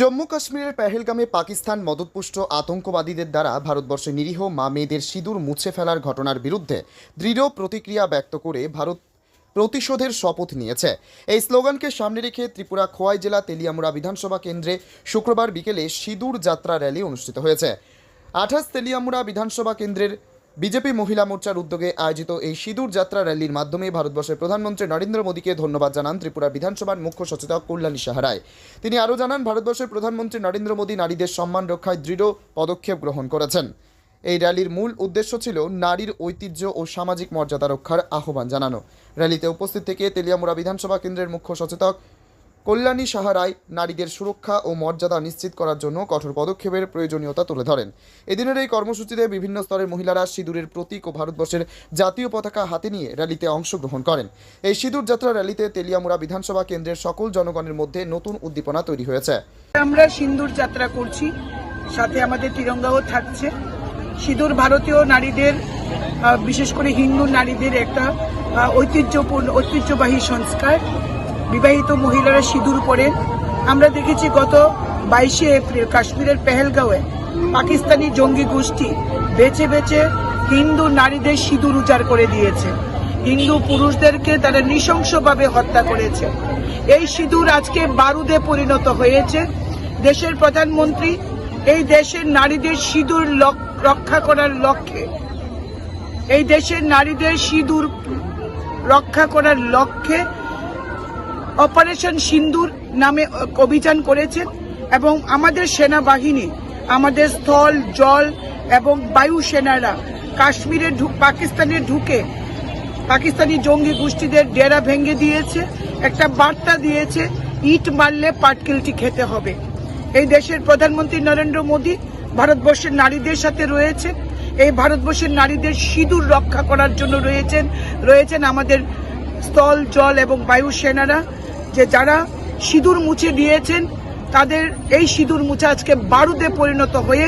জম্মু কাশ্মীরের পেহেলগামে পাকিস্তান মদতপুষ্ট আতঙ্কবাদীদের দ্বারা ভারতবর্ষে নিরীহ মা মেয়েদের সিঁদুর মুছে ফেলার ঘটনার বিরুদ্ধে দৃঢ় প্রতিক্রিয়া ব্যক্ত করে ভারত প্রতিশোধের শপথ নিয়েছে। এই স্লোগানকে সামনে রেখে ত্রিপুরা খোয়াই জেলা তেলিয়ামুড়া বিধানসভা কেন্দ্রে শুক্রবার বিকেলে সিঁদুর যাত্রা র্যালি অনুষ্ঠিত হয়েছে। আঠাশ তেলিয়ামুড়া বিধানসভা কেন্দ্রের বিজেপি মহিলা মোর্চার উদ্যোগে আয়োজিত এই সিঁদুর যাত্রা র্যালির মাধ্যমে ভারতবর্ষের প্রধানমন্ত্রী নরেন্দ্র মোদীকে ধন্যবাদ জানান ত্রিপুরা বিধানসভার মুখ্য সচেতক কল্যাণী সাহারায়। তিনি আরও জানান, ভারতবর্ষের প্রধানমন্ত্রী নরেন্দ্র মোদী নারীদের সম্মান রক্ষায় দৃঢ় পদক্ষেপ গ্রহণ করেছেন। এই র্যালির মূল উদ্দেশ্য ছিল নারীর ঐতিহ্য ও সামাজিক মর্যাদা রক্ষার আহ্বান জানানো। র্যালিতে উপস্থিত থেকে তেলিয়ামুড়া বিধানসভা কেন্দ্রের মুখ্য সচেতক কল্যাণী সাহারায় নারীদের সুরক্ষা ও মর্যাদা নিশ্চিত করার জন্য কঠোর পদক্ষেপের প্রয়োজনীয়তা তুলে ধরেন। এদিনের এই কর্মসূচিতে বিভিন্ন স্তরের মহিলারা সিঁদুরের প্রতীক ও ভারতবর্ষের জাতীয় পতাকা হাতে নিয়ে র্যালিতে অংশগ্রহণ করেন। এই সিঁদুর যাত্রা র্যালিতে তেলিয়ামুড়া বিধানসভা কেন্দ্রের সকল জনগণের মধ্যে নতুন উদ্দীপনা তৈরি হয়েছে। আমরা সিন্দুর যাত্রা করছি, সাথে আমাদের তিরঙ্গাও থাকছে। সিঁদুর ভারতীয় নারীদের বিশেষ করে হিন্দু নারীদের একটা ঐতিহ্যপূর্ণ, ঐতিহ্যবাহী সংস্কার। বিবাহিত মহিলারা সিঁদুর পরেন আমরা দেখেছি গত বাইশে এপ্রিল কাশ্মীরের পেহেলগাঁওয়ে পাকিস্তানি জঙ্গি গোষ্ঠী বেছে বেছে হিন্দু নারীদের সিঁদুর উজাড় করে দিয়েছে। হিন্দু পুরুষদেরকে তারা নৃশংসভাবে হত্যা করেছে। এই সিঁদুর আজকে বারুদে পরিণত হয়েছে। দেশের প্রধানমন্ত্রী এই দেশের নারীদের সিঁদুর রক্ষা করার লক্ষ্যে, এই দেশের নারীদের সিঁদুর রক্ষা করার লক্ষ্যে অপারেশন সিন্দুর নামে অভিযান করেছেন এবং আমাদের সেনাবাহিনী, আমাদের স্থল, জল এবং বায়ু সেনারা কাশ্মীরে পাকিস্তানে ঢুকে পাকিস্তানি জঙ্গি গোষ্ঠীদের ডেরা ভেঙে দিয়েছে। একটা বার্তা দিয়েছে, ইট মারলে পাটকেলটি খেতে হবে। এই দেশের প্রধানমন্ত্রী নরেন্দ্র মোদী ভারতবর্ষের নারীদের সাথে রয়েছে এই ভারতবর্ষের নারীদের সিঁদুর রক্ষা করার জন্য রয়েছেন রয়েছেন আমাদের স্থল, জল এবং বায়ু সেনারা। যে যারা সিঁদুর মুছে দিয়েছেন, তাদের এই সিঁদুর মুছে আজকে বারুদে পরিণত হয়ে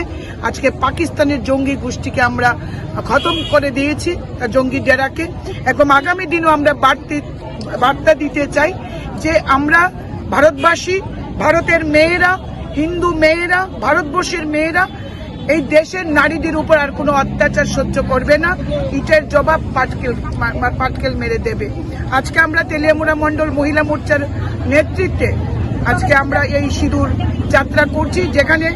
আজকে পাকিস্তানের জঙ্গি গোষ্ঠীকে আমরা খতম করে দিয়েছি জঙ্গি ডেরাকে। এবং আগামী দিনও আমরা বাড়তি বার্তা দিতে চাই যে আমরা ভারতবাসী, ভারতের মেয়েরা, হিন্দু মেয়েরা, ভারতবর্ষের মেয়েরা এই দেশের নারীদের উপর আর কোনো অত্যাচার সহ্য করবে না। ইটের জবাব পাটকেল পাটকেল মেরে দেবে। আজকে আমরা তেলিয়ামুড়া মণ্ডল মহিলা মোর্চার নেতৃত্বে আজকে আমরা এই সিঁদুর যাত্রা করছি, যেখানে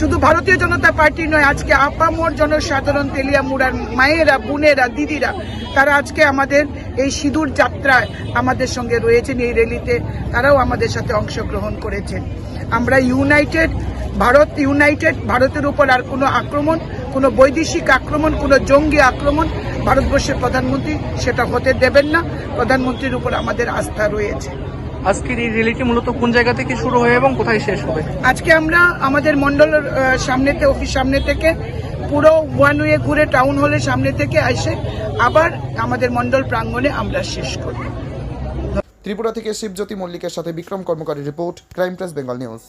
শুধু ভারতীয় জনতা পার্টি নয়, আজকে আপামর জনসাধারণ, তেলিয়ামুড়ার মায়েরা, বোনেরা, দিদিরা, তারা আজকে আমাদের এই সিঁদুর যাত্রায় আমাদের সঙ্গে রয়েছেন এই র্যালিতে। তারাও আমাদের সাথে অংশগ্রহণ করেছেন। আমরা ইউনাইটেড, ভারত ইউনাইটেড, ভারতের উপর আর কোনো আক্রমণ, কোনো বৈদেশিক আক্রমণ, কোনো জঙ্গি আক্রমণ ভারতবর্ষের প্রধানমন্ত্রী সেটা হতে দেবেন না। প্রধানমন্ত্রীর উপর আমাদের আস্থা রয়েছে। আজকের এই র্যালিটি মূলত কোন জায়গা থেকে শুরু হয় এবং কোথায় শেষ হবে? আজকে আমরা আমাদের মন্ডলের সামনে সামনেতে অফিস সামনে থেকে পুরো ওয়ান ওয়ে ঘুরে টাউন হলের সামনে থেকে আসে আবার আমাদের মন্ডল প্রাঙ্গণে আমরা শেষ করি। ত্রিপুরা থেকে শিবজ্যোতি মল্লিকের সাথে Bikram কর্মকারী report crime press Bengal news.